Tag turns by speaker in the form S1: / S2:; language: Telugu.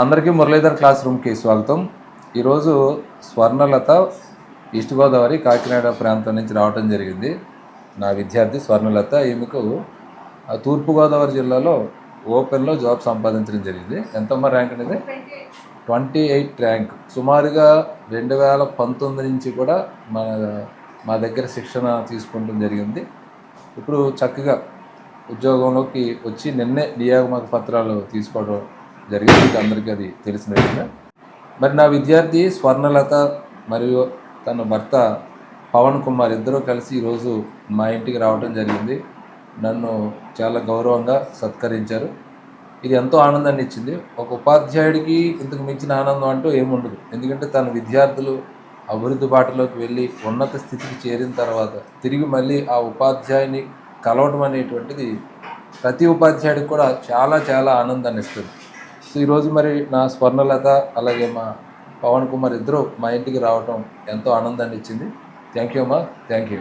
S1: అందరికీ మురళీధర్ క్లాస్ రూమ్కి స్వాగతం. ఈరోజు స్వర్ణలత ఈస్ట్ గోదావరి కాకినాడ ప్రాంతం నుంచి రావటం జరిగింది. నా విద్యార్థి స్వర్ణలత ఈమెకు తూర్పుగోదావరి జిల్లాలో ఓపెన్లో జాబ్ సంపాదించడం జరిగింది. ఎంతమ్మా ర్యాంక్ అనేది? Twenty eight rank. సుమారుగా రెండు వేల పంతొమ్మిది నుంచి కూడా మన మా దగ్గర శిక్షణ తీసుకుంటం జరిగింది. ఇప్పుడు చక్కగా ఉద్యోగంలోకి వచ్చి నిన్నే నియామక పత్రాలు తీసుకోవడం జరిగింది. మీకు అందరికీ అది తెలిసిన విషయమే. మరి నా విద్యార్థి స్వర్ణలత మరియు తన భర్త పవన్ కుమార్ ఇద్దరూ కలిసి ఈరోజు మా ఇంటికి రావడం జరిగింది. నన్ను చాలా గౌరవంగా సత్కరించారు. ఇది ఎంతో ఆనందాన్ని ఇచ్చింది. ఒక ఉపాధ్యాయుడికి ఇంతకు మించిన ఆనందం అంటూ ఏముండదు ఎందుకంటే తన విద్యార్థులు అభివృద్ధి బాటలోకి వెళ్ళి ఉన్నత స్థితికి చేరిన తర్వాత తిరిగి మళ్ళీ ఆ ఉపాధ్యాయుని కలవడం అనేటువంటిది ప్రతి ఉపాధ్యాయుడికి కూడా చాలా చాలా ఆనందాన్ని ఇస్తుంది. ఈరోజు మరి నా స్వర్ణలత అలాగే మా పవన్ కుమార్ ఇద్దరు మా ఇంటికి రావటం ఎంతో ఆనందాన్ని ఇచ్చింది. థ్యాంక్ యూ అమ్మా. Thank you